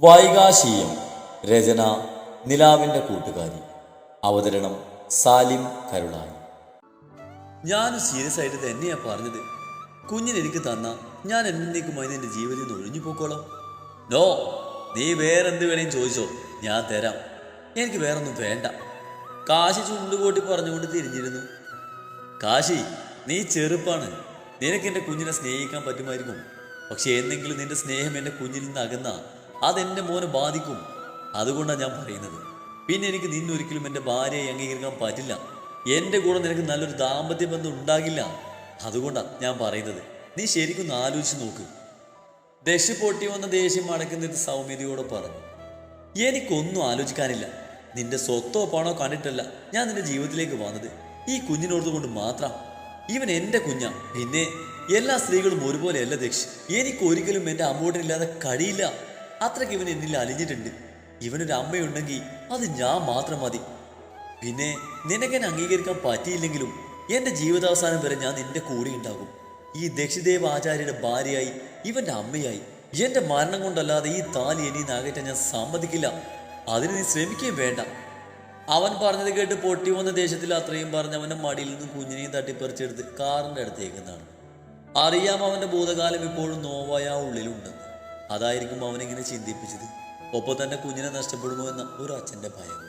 വൈകാശീയം രചന നിലാവിന്റെ കൂട്ടുകാരി. അവതരണം സാലിം കരുളായി. ഞാൻ സീരിയസ് ആയിട്ട് തന്നെയാ പറഞ്ഞത്. കുഞ്ഞിന് എനിക്ക് തന്ന ഞാൻ എന്നേക്കുമായി നിന്റെ ജീവിതത്തിൽ നിന്ന് ഒഴിഞ്ഞു പോക്കോളാം. നോ നീ വേറെന്ത് വേണേലും ചോദിച്ചോ. ഞാൻ തരാം. എനിക്ക് വേറൊന്നും വേണ്ട. കാശി ചുണ്ടുകൂട്ടി പറഞ്ഞുകൊണ്ട് തിരിഞ്ഞിരുന്നു. കാശി നീ ചെറുപ്പാണ്. നിനക്ക് എന്റെ കുഞ്ഞിനെ സ്നേഹിക്കാൻ പറ്റുമായിരിക്കും. പക്ഷെ എന്തെങ്കിലും നിന്റെ സ്നേഹം എന്റെ കുഞ്ഞിൽ നിന്ന് അകന്ന. അതെന്റെ മോനെ ബാധിക്കും. അതുകൊണ്ടാണ് ഞാൻ പറയുന്നത്. പിന്നെ എനിക്ക് നിന്നൊരിക്കലും എന്റെ ഭാര്യയെ അംഗീകരിക്കാൻ പറ്റില്ല. എന്റെ കൂടെ നിനക്ക് നല്ലൊരു ദാമ്പത്യ ബന്ധം ഉണ്ടാകില്ല. അതുകൊണ്ടാണ് ഞാൻ പറയുന്നത്. നീ ശരിക്കും ആലോചിച്ച് നോക്ക്. ദശ പൊട്ടി വന്ന ദേഷ്യം അടക്കുന്നത് സൗമ്യതയോടെ പറഞ്ഞു. എനിക്കൊന്നും ആലോചിക്കാനില്ല. നിന്റെ സ്വത്തോ പണോ കണ്ടിട്ടല്ല ഞാൻ നിന്റെ ജീവിതത്തിലേക്ക് വന്നത്. ഈ കുഞ്ഞിനോട് കൊണ്ട് മാത്രം. ഇവൻ എന്റെ കുഞ്ഞാ. പിന്നെ എല്ലാ സ്ത്രീകളും ഒരുപോലെയല്ല ദക്ഷ്. എനിക്കൊരിക്കലും എന്റെ അമ്മൂട്ടനില്ലാതെ കഴിയില്ല. അത്രയ്ക്ക് ഇവൻ എന്നിൽ അലിഞ്ഞിട്ടുണ്ട്. ഇവനൊരു അമ്മയുണ്ടെങ്കിൽ അത് ഞാൻ മാത്രം മതി. പിന്നെ നിനക്കെന്നെ അംഗീകരിക്കാൻ പറ്റിയില്ലെങ്കിലും എന്റെ ജീവിതാവസാനം വരെ ഞാൻ നിന്റെ കൂടെ ഉണ്ടാകും. ഈ ദക്ഷിദേവ ആചാര്യയുടെ ഭാര്യയായി ഇവന്റെ അമ്മയായി. എന്റെ മരണം കൊണ്ടല്ലാതെ ഈ താലി എനി നാകറ്റാൻ ഞാൻ സമ്മതിക്കില്ല. അതിന് നീ ശ്രമിക്കുകയും വേണ്ട. അവൻ പറഞ്ഞത് കേട്ട് പൊട്ടി വന്ന ദേശത്തിൽ അത്രയും പറഞ്ഞ് അവന്റെ മടിയിൽ നിന്ന് കുഞ്ഞിനെയും തട്ടിപ്പറിച്ചെടുത്ത് കാറിന്റെ അടുത്തേക്ക് നിന്നാണ്. അറിയാം അവന്റെ ഭൂതകാലം ഇപ്പോഴും നോവായ ഉള്ളിലുണ്ടെന്ന്. അതായിരിക്കും അവനിങ്ങനെ ചിന്തിപ്പിച്ചത്. ഒപ്പം തന്നെ കുഞ്ഞിനെ നഷ്ടപ്പെടുമോ എന്ന ഒരു അച്ഛന്റെ ഭയം.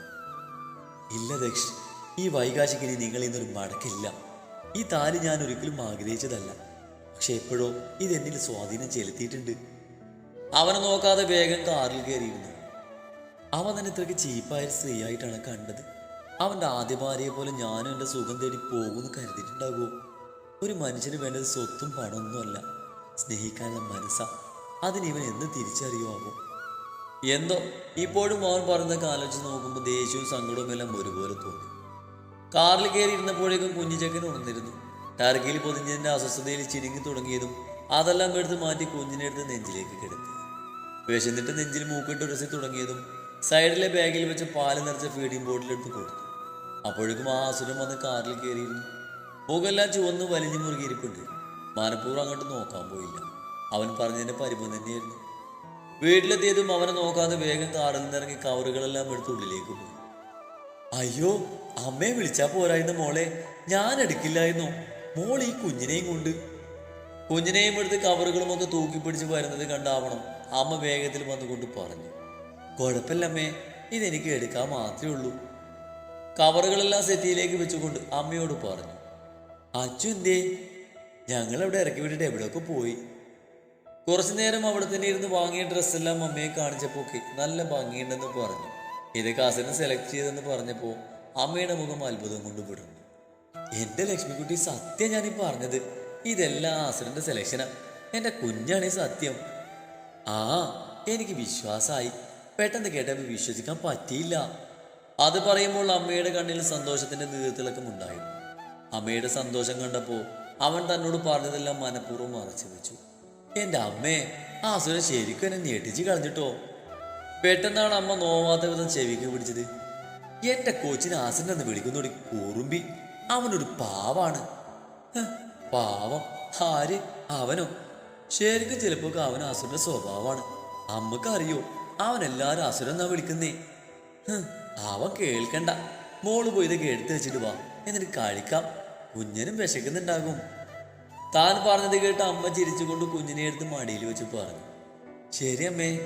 ഇല്ല ദക്ഷ് ഈ വൈകാശിക്ക് ഇനി ഇന്നൊരു മടക്കില്ല. ഈ താലി ഞാൻ ഒരിക്കലും ആഗ്രഹിച്ചതല്ല. പക്ഷെ എപ്പോഴോ ഇതെന്നിൽ സ്വാധീനം ചെലുത്തിയിട്ടുണ്ട്. അവനെ നോക്കാതെ വേഗം കാറിൽ കയറിയിരുന്നു. അവൻ തന്നെ ഇത്രയ്ക്ക് ചീപ്പായ സ്ത്രീയായിട്ടാണ് കണ്ടത്. അവന്റെ ആദ്യ ഭാര്യയെ പോലെ ഞാനും എന്റെ സുഖം തേടി പോകുമെന്ന് കരുതിയിട്ടുണ്ടാകുമോ? ഒരു മനുഷ്യന് വേണ്ടത് സ്വത്തും പണമൊന്നുമല്ല. സ്നേഹിക്കാനുള്ള മനസ്സാ. അതിന് ഇവൻ എന്ന് തിരിച്ചറിയുമാവോ. എന്തോ? ഇപ്പോഴും അവൻ പറഞ്ഞതൊക്കെ ആലോചിച്ച് നോക്കുമ്പോൾ ദേഷ്യവും സങ്കടവും എല്ലാം ഒരുപോലെ തോന്നി. കാറിൽ കയറി ഇരുന്നപ്പോഴേക്കും കുഞ്ഞിച്ചക്കൻ ഉണർന്നിരുന്നു. ടർക്കിയിൽ പൊതിഞ്ഞതിന്റെ അസ്വസ്ഥതയിൽ ചിരുങ്ങി തുടങ്ങിയതും അതെല്ലാം എടുത്ത് മാറ്റി കുഞ്ഞിനെ എടുത്ത് നെഞ്ചിലേക്ക് കിടത്തി. വിശന്നിട്ട് നെഞ്ചിൽ മൂക്കിട്ട് ഉരസി തുടങ്ങിയതും സൈഡിലെ ബാഗിൽ വെച്ച് പാൽ നിറച്ച ഫീഡിംഗ് ബോട്ടിലെടുത്ത് കൊടുത്തു. അപ്പോഴേക്കും ആ അസുരം വന്ന് കാറിൽ കയറിയിരുന്നു. പുകെല്ലാം ചുവന്ന് വലിഞ്ഞു മുറുകിയിരിപ്പുണ്ട് മനഃപൂർവം അങ്ങോട്ട് നോക്കാൻ പോയില്ല. അവൻ പറഞ്ഞതിന്റെ പരിഭവം തന്നെയായിരുന്നു. വീട്ടിലെത്തിയതും അവനെ നോക്കാതെ വേഗം കാറിൽ നിന്നിറങ്ങി കവറുകളെല്ലാം എടുത്ത് ഉള്ളിലേക്ക് പോയി. അയ്യോ അമ്മയെ വിളിച്ചാ പോരായിരുന്നു മോളെ. ഞാൻ എടുക്കില്ലായിരുന്നു. മോൾ ഈ കുഞ്ഞിനെയും കൊണ്ട്. കുഞ്ഞിനെയും എടുത്ത് കവറുകളും ഒക്കെ തൂക്കി പിടിച്ച് വരുന്നത് കണ്ടാവണം. അമ്മ വേഗത്തിൽ വന്നുകൊണ്ട് പറഞ്ഞു. കുഴപ്പമില്ലമ്മേ ഇതെനിക്ക് എടുക്കാൻ മാത്രമേ ഉള്ളൂ. കവറുകളെല്ലാം സെറ്റിയിലേക്ക് വെച്ചുകൊണ്ട് അമ്മയോട് പറഞ്ഞു. അച്ഛൻ എന്തേ? ഞങ്ങളവിടെ ഇറക്കി വിട്ടിട്ട് എവിടെയൊക്കെ പോയി? കുറച്ചു നേരം അവിടെ തന്നെ ഇരുന്ന് വാങ്ങിയ ഡ്രസ്സെല്ലാം അമ്മയെ കാണിച്ചപ്പോൾ നല്ല ഭംഗിയുണ്ടെന്ന് പറഞ്ഞു. ഇത് കസിന് സെലക്ട് ചെയ്തെന്ന് പറഞ്ഞപ്പോൾ അമ്മയുടെ മുഖം അത്ഭുതം കൊണ്ട് വിടുന്നു എന്റെ ലക്ഷ്മിക്കുട്ടി സത്യം ഞാനീ പറഞ്ഞത്. ഇതെല്ലാം ആസുരന്റെ സെലക്ഷനാ എന്റെ കുഞ്ഞാണ് ഈ സത്യം. ആ എനിക്ക് വിശ്വാസമായി പെട്ടെന്ന് കേട്ടപ്പോൾ വിശ്വസിക്കാൻ പറ്റിയില്ല. അത് പറയുമ്പോൾ അമ്മയുടെ കണ്ണിൽ സന്തോഷത്തിന്റെ നീർത്തിളക്കം ഉണ്ടായിരുന്നു അമ്മയുടെ സന്തോഷം കണ്ടപ്പോൾ അവൻ തന്നോട് പറഞ്ഞതെല്ലാം മനഃപൂർവം മറച്ചു വെച്ചു എന്റെ അമ്മേ ആ അസുരൻ ശരിക്കും എന്നെ ഞെട്ടിച്ച് കളഞ്ഞിട്ടോ? പെട്ടെന്നാണ് അമ്മ നോവാത്ത വിധം ചെവിക്ക് പിടിച്ചത്. എന്റെ കോച്ചിനെ ആസിനെന്ന് വിളിക്കുന്നോടി കൂറുമ്പി. അവനൊരു പാവാണ്. പാവം. ആര്? അവനോ? ശരിക്കും ചിലപ്പോ അവൻ അസുരന്റെ സ്വഭാവമാണ്. അമ്മയ്ക്ക് അറിയോ അവൻ എല്ലാരും അസുരൻ എന്നാ വിളിക്കുന്നേ? അവൻ കേൾക്കണ്ട. മോൾ പോയി ഇതൊക്കെ എടുത്തു വെച്ചിട്ട് വാ. എന്നിട്ട് കഴിക്കാം. കുഞ്ഞനും വിശക്കുന്നുണ്ടാകും. താൻ പറഞ്ഞത് കേട്ട് അമ്മ ചിരിച്ചുകൊണ്ട് കുഞ്ഞിനെ എടുത്ത് മടിയിൽ വെച്ച് പറഞ്ഞു. ശരി അമ്മേ.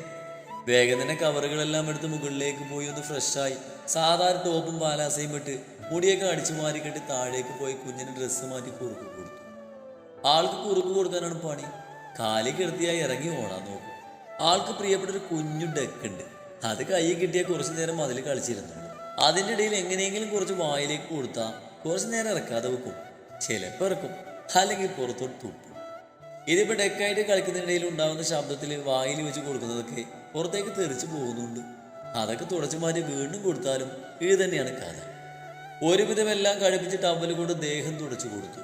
വേഗം തന്നെ കവറുകളെല്ലാം എടുത്ത് മുകളിലേക്ക് പോയി ഒന്ന് ഫ്രഷായി സാധാരണ ടോപ്പും പാലാസയും ഇട്ട് മുടിയൊക്കെ അടിച്ചു മാറി കെട്ടി താഴേക്ക് പോയി കുഞ്ഞിന് ഡ്രസ്സ് മാറ്റി കുറുക്ക് കൊടുത്തു. ആൾക്ക് കുറുക്ക് കൊടുക്കാനാണ് പണി. കാലി കിടത്തിയായി ഇറങ്ങി ഓടാൻ നോക്കും. ആൾക്ക് പ്രിയപ്പെട്ട ഒരു കുഞ്ഞു ഡെക്കുണ്ട് അത് കൈ കിട്ടിയ കുറച്ചു നേരം അതിൽ കളിച്ചിരുന്നുള്ളൂ അതിന്റെ ഇടയിൽ എങ്ങനെയെങ്കിലും കുറച്ച് വായിലേക്ക് കൊടുത്താൽ കുറച്ചു നേരം ഇറക്കാതെ വെക്കും. ചിലപ്പോൾ ഇറക്കും. അല്ലെങ്കിൽ പുറത്തോട്ട് തുപ്പും. ഇതിപ്പോൾ ഡെക്കായിട്ട് കളിക്കുന്നതിനിടയിൽ ഉണ്ടാകുന്ന ശബ്ദത്തിൽ വായിൽ വെച്ച് കൊടുക്കുന്നതൊക്കെ പുറത്തേക്ക് തെറിച്ച് പോകുന്നുണ്ട്. അതൊക്കെ തുടച്ചു മാറ്റി വീണ്ടും കൊടുത്താലും ഇത് തന്നെയാണ് കഥ. ഒരുവിധം എല്ലാം കഴിപ്പിച്ച് ടവൽ കൊണ്ട് ദേഹം തുടച്ചു കൊടുത്തു.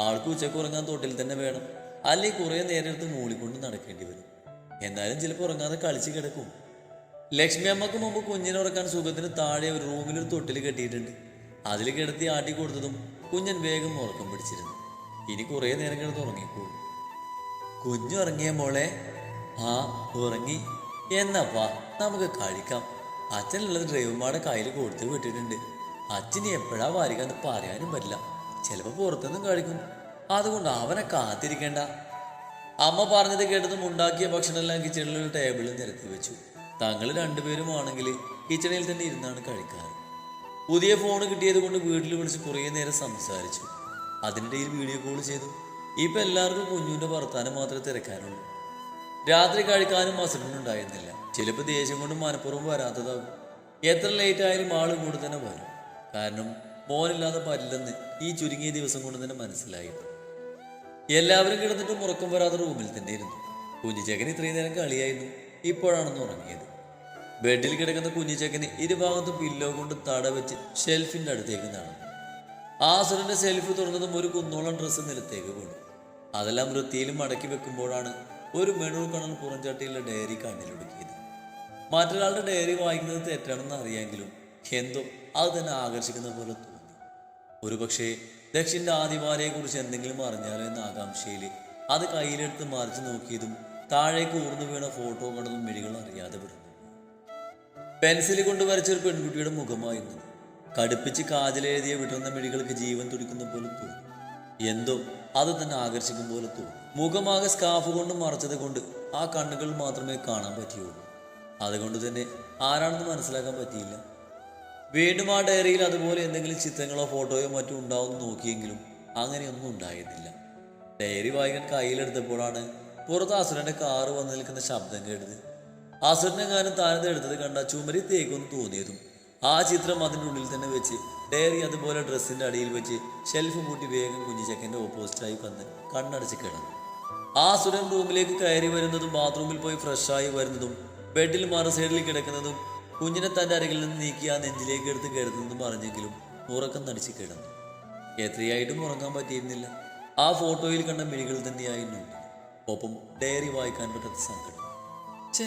ആൾക്ക് ഉച്ചയ്ക്ക് ഉറങ്ങാൻ തൊട്ടിൽ തന്നെ വേണം. അല്ലെങ്കിൽ കുറേ നേരം എടുത്ത് മൂളിക്കൊണ്ട് നടക്കേണ്ടി വരും. എന്നാലും ചിലപ്പോൾ ഉറങ്ങാതെ കളിച്ച് കിടക്കും. ലക്ഷ്മി അമ്മയ്ക്ക് മുമ്പ് കുഞ്ഞിനെ ഉറക്കാൻ സുഖത്തിന് താഴെ ഒരു റൂമിലൊരു തൊട്ടിൽ കെട്ടിയിട്ടുണ്ട്. അതിൽ കിടത്തി ആട്ടി കൊടുത്തതും കുഞ്ഞൻ വേഗം ഉറക്കം പിടിച്ചിരുന്നു. ഇനി കുറേ നേരം കിടന്ന് ഉറങ്ങിക്കൂ കുഞ്ഞു ഉറങ്ങിയ മോളെ ആ ഉറങ്ങി. എന്നപ്പാ നമുക്ക് കഴിക്കാം. അച്ഛനുള്ളത് ഡ്രൈവർമാരുടെ കയ്യിൽ കൊടുത്ത് വിട്ടിട്ടുണ്ട്. അച്ഛന് എപ്പോഴാ വരികയെന്ന് പറയാനും പറ്റില്ല. ചിലപ്പോൾ പുറത്തുനിന്നും കഴിക്കും. അതുകൊണ്ട് അവനെ കാത്തിരിക്കേണ്ട. അമ്മ പറഞ്ഞത് കേട്ടതും ഉണ്ടാക്കിയ ഭക്ഷണമെല്ലാം കിച്ചണിൽ ഒരു ടേബിളിൽ നിരത്തി വെച്ചു. തങ്ങൾ രണ്ടുപേരുമാണെങ്കിൽ കിച്ചണിൽ തന്നെ ഇരുന്നാണ് കഴിക്കാറ്. പുതിയ ഫോൺ കിട്ടിയത് കൊണ്ട് വീട്ടിൽ വിളിച്ച് കുറേ നേരം സംസാരിച്ചു. അതിനിടയിൽ വീഡിയോ കോൾ ചെയ്തു. ഇപ്പൊ എല്ലാവർക്കും കുഞ്ഞുവിന്റെ വർത്താനം മാത്രമേ തിരക്കാനുള്ളൂ. രാത്രി കഴിക്കാനും മസലുണ്ടായിരുന്നില്ല ചിലപ്പോൾ ദേഷ്യം കൊണ്ട് മനഃപൂർവം വരാത്തതാകും എത്ര ലേറ്റ് ആയാലും ആൾ കൂടെ തന്നെ വരും. കാരണം മോനില്ലാതെ പറ്റില്ലെന്ന് ഈ ചുരുങ്ങിയ ദിവസം കൊണ്ട് തന്നെ മനസ്സിലായി എല്ലാവരും കിടന്നിട്ട് ഉറക്കം വരാതെ റൂമിൽ തന്നെ ഇരുന്നു. കുഞ്ഞിച്ചക്കന് ഇത്രയും നേരം കളിയായിരുന്നു. ഇപ്പോഴാണെന്ന് ഉറങ്ങിയത്. ബെഡിൽ കിടക്കുന്ന കുഞ്ഞിച്ചക്കന് ഇരുഭാഗത്തും പില്ലോ കൊണ്ട് തട വെച്ച് ഷെൽഫിന്റെ അടുത്തേക്ക് നടന്നു. ആസുരന്റെ സെൽഫ് തുറന്നതും ഒരു കുന്നോളം ഡ്രസ്സ് നിലത്തേക്ക് വീണു അതെല്ലാം വൃത്തിയിലും മടക്കി വെക്കുമ്പോഴാണ് ഒരു മെണു കണൽ പുറംചാട്ടിയുള്ള ഡയറി കണ്ണിലൊടുക്കിയത്. മറ്റൊരാളുടെ ഡയറി വായിക്കുന്നത് തെറ്റാണെന്ന് അറിയാമെങ്കിലും എന്തോ അത് തന്നെ ആകർഷിക്കുന്ന പോലെ തോന്നി. ഒരുപക്ഷെ ദക്ഷിന്റെ ആദിവാരയെക്കുറിച്ച് എന്തെങ്കിലും അറിഞ്ഞാലോ എന്ന ആകാംക്ഷയിൽ അത് കയ്യിലെടുത്ത് മറിച്ചു നോക്കിയതും താഴേക്ക് ഊർന്നു വീണ ഫോട്ടോ കണ്ടതും മിഴികൾ അറിയാതെ വിടുന്നു പെൻസിൽ കൊണ്ട് വരച്ചൊരു പെൺകുട്ടിയുടെ മുഖമായിരുന്നു. കടുപ്പിച്ച് കാതിലെഴുതിയ വിടർന്ന മിഴികൾക്ക് ജീവൻ തുടിക്കുന്ന പോലെ തോന്നും. എന്തോ അത് തന്നെ ആകർഷിക്കും പോലെ തോന്നും. മുഖമാകെ സ്കാഫ് കൊണ്ട് മറച്ചത് കൊണ്ട് ആ കണ്ണുകൾ മാത്രമേ കാണാൻ പറ്റിയുള്ളൂ. അതുകൊണ്ട് തന്നെ ആരാണെന്ന് മനസ്സിലാക്കാൻ പറ്റിയില്ല. വീണ്ടും ആ ഡയറിയിൽ അതുപോലെ എന്തെങ്കിലും ചിത്രങ്ങളോ ഫോട്ടോയോ മറ്റോ ഉണ്ടാവും നോക്കിയെങ്കിലും അങ്ങനെയൊന്നും ഉണ്ടായിരുന്നില്ല. ഡയറി വായിക്കാൻ കയ്യിലെടുത്തപ്പോഴാണ് പുറത്ത് അസുരന്റെ കാറ് വന്നു നിൽക്കുന്ന ശബ്ദം കേട്ടത്. അസുരനെ ഞാനും താനത് എടുത്തത് കണ്ട ചുമരി തേക്കൊന്ന് തോന്നിയതും ആ ചിത്രം അതിന്റെ ഉള്ളിൽ തന്നെ വെച്ച് ഡയറി അതുപോലെ ഡ്രസ്സിന്റെ അടിയിൽ വെച്ച് ഷെൽഫ് പൂട്ടി വേഗം കുഞ്ഞിച്ചക്കന്റെ ഓപ്പോസിറ്റായി വന്ന് കണ്ണടച്ച് കിടന്നു. ആ സുരൻ റൂമിലേക്ക് കയറി വരുന്നതും ബാത്റൂമിൽ പോയി ഫ്രഷായി വരുന്നതും ബെഡിൽ മറു സൈഡിൽ കിടക്കുന്നതും കുഞ്ഞിനെ തന്റെ അരകിൽ നിന്ന് നീക്കി ആ നെഞ്ചിലേക്ക് എടുത്ത് കരുതുന്നതും പറഞ്ഞെങ്കിലും ഉറക്കം നടിച്ച് കിടന്നു. എത്രയായിട്ടും ഉറങ്ങാൻ പറ്റിയിരുന്നില്ല. ആ ഫോട്ടോയിൽ കണ്ട മിഴികൾ തന്നെയായിരുന്നു. ഒപ്പം ഡയറി വായിക്കാൻ പറ്റാത്ത സങ്കടം. ഛേ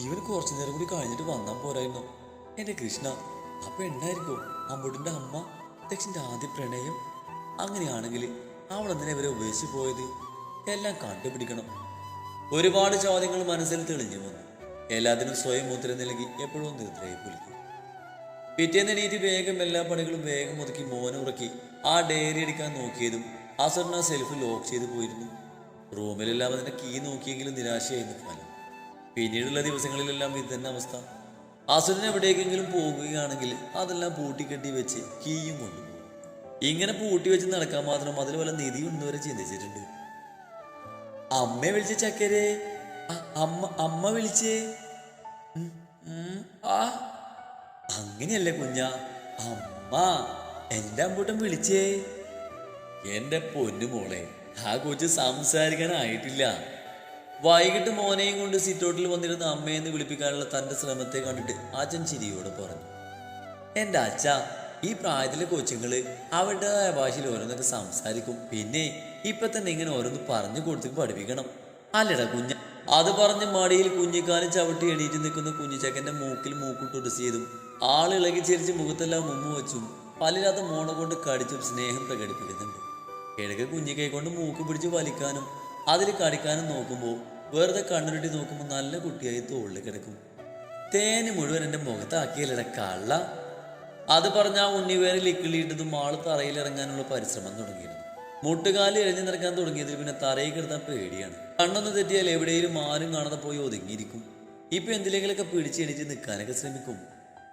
ഇവന് കുറച്ചു നേരം കൂടി കഴിഞ്ഞിട്ട് വന്നാൽ പോരായിരുന്നോ? എന്റെ കൃഷ്ണ അപ്പൊ എന്നായിരിക്കോ അമ്പുട്ടിന്റെ അമ്മ ദക്ഷിന്റെ ആദ്യ പ്രണയം? അങ്ങനെയാണെങ്കിൽ അവൾ എന്തിനാ ഇവരെ ഉപേക്ഷിച്ച് പോയത്? എല്ലാം കണ്ടുപിടിക്കണം. ഒരുപാട് ചോദ്യങ്ങൾ മനസ്സിൽ തെളിഞ്ഞു വന്നു. എല്ലാത്തിനും സ്വയം മുദ്ര നൽകി എപ്പോഴും നിദ്രയെ പുലിക്കും പിറ്റേന്ന് എണീറ്റ് വേഗം എല്ലാ പണികളും വേഗം ഒതുക്കി മോനെ ഉറക്കി ആ ഡയറി എടുക്കാൻ നോക്കിയതും ആ സെൽഫ് ലോക്ക് ചെയ്ത് പോയിരുന്നു. റൂമിലെല്ലാം അതിന്റെ കീ നോക്കിയെങ്കിലും നിരാശയായിരുന്നു ഫലം. പിന്നീടുള്ള ദിവസങ്ങളിലെല്ലാം ഇത് തന്നെ അവസ്ഥ. അസുരൻ എവിടേക്കെങ്കിലും പോകുകയാണെങ്കിൽ അതെല്ലാം പൂട്ടിക്കെട്ടി വെച്ച് കീയും കൊണ്ടുപോകും. ഇങ്ങനെ പൂട്ടി വെച്ച് നടക്കാൻ മാത്രം അതിൽ വല്ല നിധി വരെ ചിന്തിച്ചിട്ടുണ്ട്. അമ്മ വിളിച്ച ചക്കരെ. അമ്മ അമ്മ വിളിച്ചേ. ആ. അങ്ങനെയല്ലേ കുഞ്ഞ. അമ്മ എന്റെ അമ്പൂട്ടൻ വിളിച്ചേ. എന്റെ പൊന്നു മോളെ ആ കൊച്ചു സംസാരിക്കാനായിട്ടില്ല. വൈകിട്ട് മോനെയും കൊണ്ട് സിറ്റൗട്ടിൽ വന്നിരുന്ന അമ്മയെന്ന് വിളിപ്പിക്കാനുള്ള തന്റെ ശ്രമത്തെ കണ്ടിട്ട് അച്ഛൻ ചിരിയോട് പറഞ്ഞു. എന്റെ അച്ഛ ഈ പ്രായത്തിലെ കൊച്ചുങ്ങൾ അവരുടേതായ ഭാഷയിൽ ഓരോന്നൊക്കെ സംസാരിക്കും. പിന്നെ ഇപ്പൊ തന്നെ ഇങ്ങനെ ഓരോന്ന് പറഞ്ഞു കൊടുത്ത് പഠിപ്പിക്കണം. അല്ലടാ കുഞ്ഞ അത് പറഞ്ഞ് മടിയിൽ കുഞ്ഞിക്കാലം ചവിട്ടി എണീറ്റ് നിൽക്കുന്ന കുഞ്ഞിച്ചക്കന്റെ മൂക്കിൽ മൂക്കുട്ടുടസിയതും ആളിളകി ചിരിച്ച് മുഖത്തെല്ലാം മുമ്പ് വെച്ചും പലരാത്ത മോണ കൊണ്ട് കടിച്ചും സ്നേഹം പ്രകടിപ്പിക്കുന്നുണ്ട്. കിഴക്ക് കുഞ്ഞിക്കൈ കൊണ്ട് മൂക്ക് പിടിച്ച് വലിക്കാനും അതിൽ കടിക്കാനും നോക്കുമ്പോൾ വെറുതെ കണ്ണുരുട്ടി നോക്കുമ്പോൾ നല്ല കുട്ടിയായി തോളിൽ കിടക്കും. തേന് മുഴുവൻ എന്റെ മുഖത്താക്കിയല്ലട കള്ള. അത് പറഞ്ഞ ആ ഉണ്ണിവേരെ ലിക്കിളിയിട്ടതും ആൾ തറയിലിറങ്ങാനുള്ള പരിശ്രമം തുടങ്ങിയിരുന്നു. മുട്ടുകാലി എഴുതി നിറക്കാൻ തുടങ്ങിയതിൽ പിന്നെ തറയിൽ കിടത്താൻ പേടിയാണ്. കണ്ണൊന്ന് തെറ്റിയാൽ എവിടെയും ആരും കാണാതെ പോയി ഒതുങ്ങിയിരിക്കും. ഇപ്പൊ എന്തിലെങ്കിലൊക്കെ പിടിച്ച് എണീച്ച് നിൽക്കാനൊക്കെ ശ്രമിക്കും.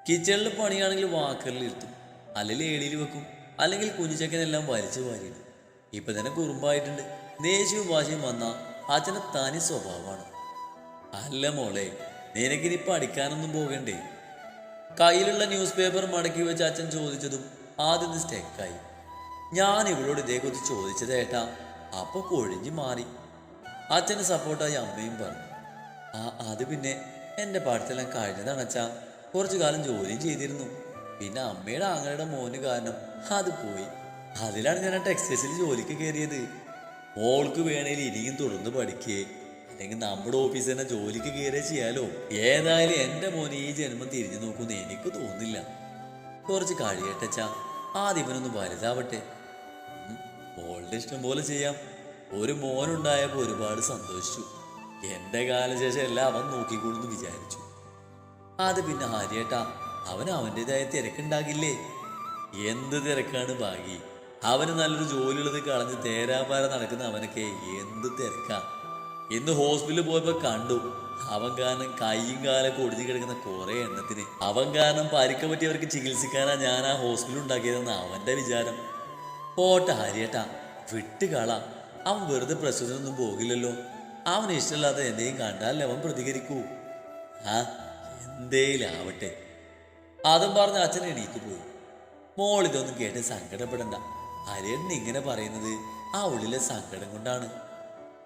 കിച്ചണിൽ പണിയാണെങ്കിൽ വാക്കറിൽ ഇരുത്തും. അല്ലെങ്കിൽ ഏളിയിൽ വെക്കും. അല്ലെങ്കിൽ കുഞ്ഞുചക്കനെല്ലാം വലിച്ചു വാരിയിടും. ഇപ്പൊ തന്നെ കുറുമ്പായിട്ടുണ്ട്. ദേഷ്യവും വാശിയും വന്ന അച്ഛനെ തനി സ്വഭാവമാണ്. അല്ല മോളെ നിനക്കിനി പഠിക്കാനൊന്നും പോകണ്ടേ? കയ്യിലുള്ള ന്യൂസ് പേപ്പർ മടക്കി വെച്ച് അച്ഛൻ ചോദിച്ചതും ആദ്യം സ്റ്റെക്കായി ഞാൻ ഇവളോട് ഇതേക്കുറിച്ച് ചോദിച്ചതേട്ടാ അപ്പോൾ അപ്പൊ കൊഴിഞ്ഞു മാറി. അച്ഛന് സപ്പോർട്ടായി അമ്മയും പറഞ്ഞു. ആ അത് പിന്നെ എന്റെ പാടത്തെല്ലാം കഴിഞ്ഞതാണ് അച്ഛാ. കുറച്ചു കാലം ജോലിയും ചെയ്തിരുന്നു. പിന്നെ അമ്മയുടെ ആങ്ങളുടെ മോന് കാരണം അത് പോയി. അതിലാണ് ഞാൻ ആ ടെക്സ്റ്റൈൽസിൽ ജോലിക്ക് കയറിയത്. മോൾക്ക് വേണേൽ ഇനിയും തുടർന്ന് പഠിക്കേ. അല്ലെങ്കിൽ നമ്മുടെ ഓഫീസിൽ തന്നെ ജോലിക്ക് കയറിയേ ചെയ്യാലോ. ഏതായാലും എന്റെ മോനെ ഈ ജന്മം തിരിഞ്ഞു നോക്കുമെന്ന് എനിക്ക് തോന്നില്ല കുറച്ച് കഴിയട്ടച്ച. ആദ്യം ഇവനൊന്ന് വലുതാവട്ടെ. ഓളുടെ ഇഷ്ടം പോലെ ചെയ്യാം. ഒരു മോനുണ്ടായപ്പോൾ ഒരുപാട് സന്തോഷിച്ചു. എന്റെ കാലശേഷം എല്ലാം അവൻ നോക്കിക്കൊള്ളുന്നു വിചാരിച്ചു. അത് പിന്നെ ഹാരിയേട്ടാ അവൻ അവന്റെതായ തിരക്കുണ്ടാകില്ലേ? എന്ത് തിരക്കാണ് ഭാഗി അവന് നല്ലൊരു ജോലിയുള്ളത് കളഞ്ഞ് തേരാപാര നടക്കുന്ന അവനൊക്കെ എന്ത് തിരക്കാം. ഇന്ന് ഹോസ്പിറ്റലിൽ പോയപ്പോ കണ്ടു. അവൻ കാരണം കൈയും കാലൊക്കെ ഒടിഞ്ഞു കിടക്കുന്ന കുറെ എണ്ണത്തിന്. അവൻ കാരണം പരിക്ക പറ്റിയവർക്ക് ചികിത്സിക്കാനാ ഞാൻ ആ ഹോസ്പിറ്റൽ ഉണ്ടാക്കിയതെന്ന് അവന്റെ വിചാരം. പോട്ടെ ഹരിയേട്ടാ വിട്ട് കള. അവൻ വെറുതെ പ്രശ്നത്തിനൊന്നും പോകില്ലല്ലോ. അവൻ ഇഷ്ടമില്ലാത്ത എന്തെങ്കിലും കണ്ടാലേ അവൻ പ്രതികരിക്കൂ. ആ എന്തേലാവട്ടെ. അതും പറഞ്ഞ് അച്ഛൻ എണീറ്റ് പോയി. മോളിതൊന്നും കേട്ട് സങ്കടപ്പെടണ്ട. ഹരിയേട്ടൻ ഇങ്ങനെ പറയുന്നത് ആ ഉള്ളിലെ സങ്കടം കൊണ്ടാണ്.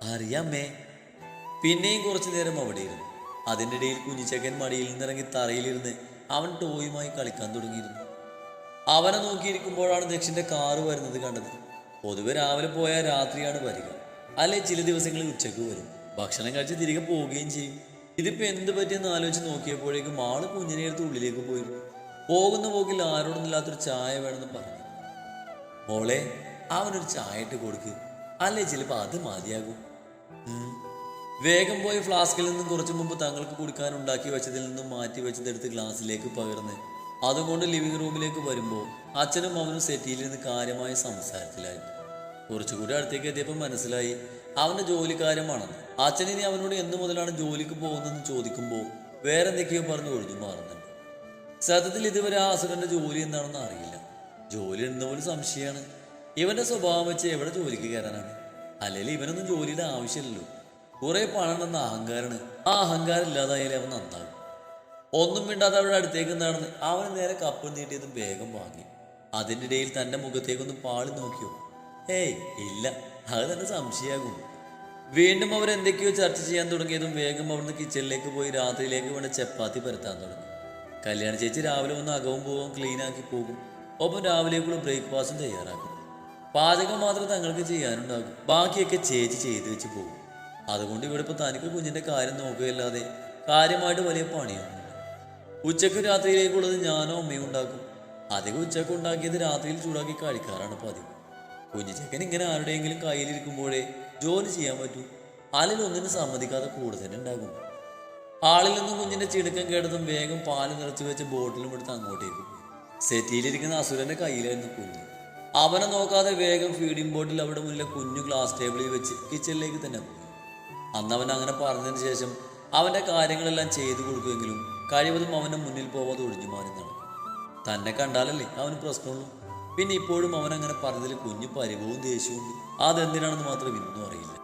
അറിയാമേ പിന്നെയും കുറച്ചു നേരം അവിടെ ഇരുന്നു. അതിന്റെ ഇടയിൽ കുഞ്ഞിച്ചക്കൻ മടിയിൽ നിന്നിറങ്ങി തറയിലിരുന്ന് അവൻ ടോയുമായി കളിക്കാൻ തുടങ്ങിയിരുന്നു. അവനെ നോക്കിയിരിക്കുമ്പോഴാണ് ദക്ഷിന്റെ കാറ് വരുന്നത് കണ്ടത്. പൊതുവെ രാവിലെ പോയാൽ രാത്രിയാണ് വരിക. അല്ലെ ചില ദിവസങ്ങളിൽ ഉച്ചയ്ക്ക് വരും. ഭക്ഷണം കഴിച്ച് തിരികെ പോവുകയും ചെയ്യും. ഇതിപ്പോൾ എന്ത് പറ്റിയെന്ന് ആലോചിച്ച് നോക്കിയപ്പോഴേക്കും ആൾ കുഞ്ഞിനെ എടുത്ത് ഉള്ളിലേക്ക് പോയിരുന്നു. പോകുന്ന പോക്കിൽ ആരോടൊന്നില്ലാത്തൊരു ചായ വേണമെന്ന് പറഞ്ഞു. മോളെ അവനൊരു ചായ ഇട്ട് കൊടുക്ക്. അല്ലേ ചിലപ്പോ അത് മതിയാകും. വേഗം പോയി ഫ്ലാസ്കിൽ നിന്നും കുറച്ചു മുമ്പ് തങ്ങൾക്ക് കൊടുക്കാൻ ഉണ്ടാക്കി വെച്ചതിൽ നിന്നും മാറ്റി വെച്ചതെടുത്ത് ഗ്ലാസ്സിലേക്ക് പകർന്ന്. അതുകൊണ്ട് ലിവിംഗ് റൂമിലേക്ക് വരുമ്പോൾ അച്ഛനും അവനും സെറ്റിയിൽ നിന്ന് കാര്യമായ സംസാരത്തിലായിരുന്നു കുറച്ചുകൂടി അടുത്തേക്ക് എത്തിയപ്പോൾ മനസ്സിലായി അവന്റെ ജോലിക്കാര്യമാണെന്ന് ഇനി അവനോട് എന്തു മുതലാണ് ജോലിക്ക് പോകുന്നതെന്ന് ചോദിക്കുമ്പോൾ വേറെ എന്തൊക്കെയോ പറഞ്ഞ് ഒഴിഞ്ഞു മാറുന്നുണ്ട്. സത്യത്തിൽ ഇതുവരെ ആ അസുഖന്റെ ജോലി എന്താണെന്ന് അറിയില്ല. ജോലി ഉണ്ടെന്ന പോലും സംശയമാണ്. ഇവന്റെ സ്വഭാവം വെച്ച് എവിടെ ജോലിക്ക് കയറാനാണ്? അല്ലെങ്കിൽ ഇവനൊന്നും ജോലിയുടെ ആവശ്യമില്ലല്ലോ. കുറെ പണം എന്ന അഹങ്കാരാണ്. ആ അഹങ്കാരം ഇല്ലാതായാലേ അവൻ നന്നാകും ഒന്നും മിണ്ടാതെ അവരുടെ അടുത്തേക്ക് നടന്ന് അവൻ നേരെ കപ്പ് നീട്ടിയത് വേഗം വാങ്ങി. അതിന്റെ ഇടയിൽ തന്റെ മുഖത്തേക്കൊന്ന് പാളി നോക്കിയോ? ഏയ് ഇല്ല. അത് തന്നെ സംശയാകും. വീണ്ടും അവർ എന്തൊക്കെയോ ചർച്ച ചെയ്യാൻ തുടങ്ങിയതും വേഗം അവിടുന്ന് കിച്ചണിലേക്ക് പോയി രാത്രിയിലേക്ക് വേണ്ട ചപ്പാത്തി പരത്താൻ തുടങ്ങി. കല്യാണ ചേച്ചി രാവിലെ വന്ന് അകവും പോകും ക്ലീൻ ആക്കി പോകും. ഒപ്പം രാവിലേക്കുള്ള ബ്രേക്ക്ഫാസ്റ്റും തയ്യാറാക്കും. പാചകം മാത്രം തങ്ങൾക്ക് ചെയ്യാനുണ്ടാകും. ബാക്കിയൊക്കെ ചേച്ചി ചെയ്ത് വെച്ച് പോകും. അതുകൊണ്ട് ഇവിടെ ഇപ്പോൾ തനിക്ക് കുഞ്ഞിന്റെ കാര്യം നോക്കുകയല്ലാതെ കാര്യമായിട്ട് വലിയ പണിയൊന്നുമില്ല. ഉച്ചയ്ക്ക് രാത്രിയിലേക്കുള്ളത് ഞാനോ അമ്മയും ഉണ്ടാക്കും. അധികം ഉച്ചയ്ക്ക് ഉണ്ടാക്കിയത് രാത്രിയിൽ ചൂടാക്കി കഴിക്കാറാണ് പതിവ്. കുഞ്ഞിച്ചക്കൻ ഇങ്ങനെ ആരുടെയെങ്കിലും കയ്യിലിരിക്കുമ്പോഴേ ജോലി ചെയ്യാൻ പറ്റൂ. അല്ലെങ്കിൽ ഒന്നിനും സമ്മതിക്കാതെ കൂടുതൽ ഉണ്ടാകും. ആളിൽ നിന്നും കുഞ്ഞിന്റെ ചിടുക്കം കേട്ടതും വേഗം പാൽ നിറച്ചു വെച്ച് ബോട്ടിലും എടുത്ത് അങ്ങോട്ടേക്ക് സെറ്റിയിലിരിക്കുന്ന അസുരന്റെ കയ്യിലായിരുന്നു കുഞ്ഞ്. അവനെ നോക്കാതെ വേഗം ഫീഡിംഗ് ബോട്ടിൽ അവിടെ മുന്നിലെ കുഞ്ഞു ഗ്ലാസ് ടേബിളിൽ വെച്ച് കിച്ചണിലേക്ക് തന്നെ പോയി. അന്ന് അവൻ അങ്ങനെ പറഞ്ഞതിന് ശേഷം അവന്റെ കാര്യങ്ങളെല്ലാം ചെയ്തു കൊടുക്കുമെങ്കിലും കഴിവതും അവന്റെ മുന്നിൽ പോവാതെ ഒഴിഞ്ഞു മാറി നടക്കും തന്നെ കണ്ടാലല്ലേ അവന് പ്രശ്നമുള്ളൂ? പിന്നെ ഇപ്പോഴും അവൻ അങ്ങനെ പറഞ്ഞതിൽ കുഞ്ഞു പരിഭവവും ദേഷ്യവും അതെന്തിനാണെന്ന് മാത്രം ഇന്നും അറിയില്ല.